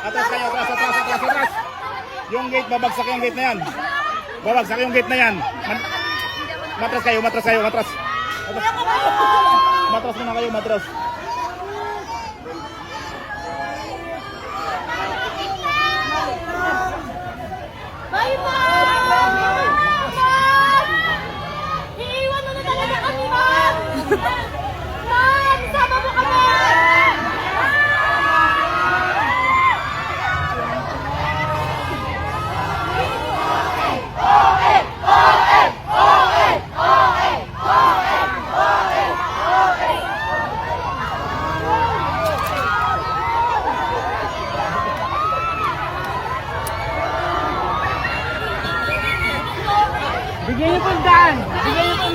Atras kayo, atras, atras, atras, atras. Yung gate, babagsak yung gate na yan. Babagsak yung gate na yan. Matras kayo, matras kayo, matras. Matras, matras muna kayo, matras. Bye! Ma'am! Iiwan mo na talaga kami! Ma'am, Bigyan niyo po daan. Bigyan niyo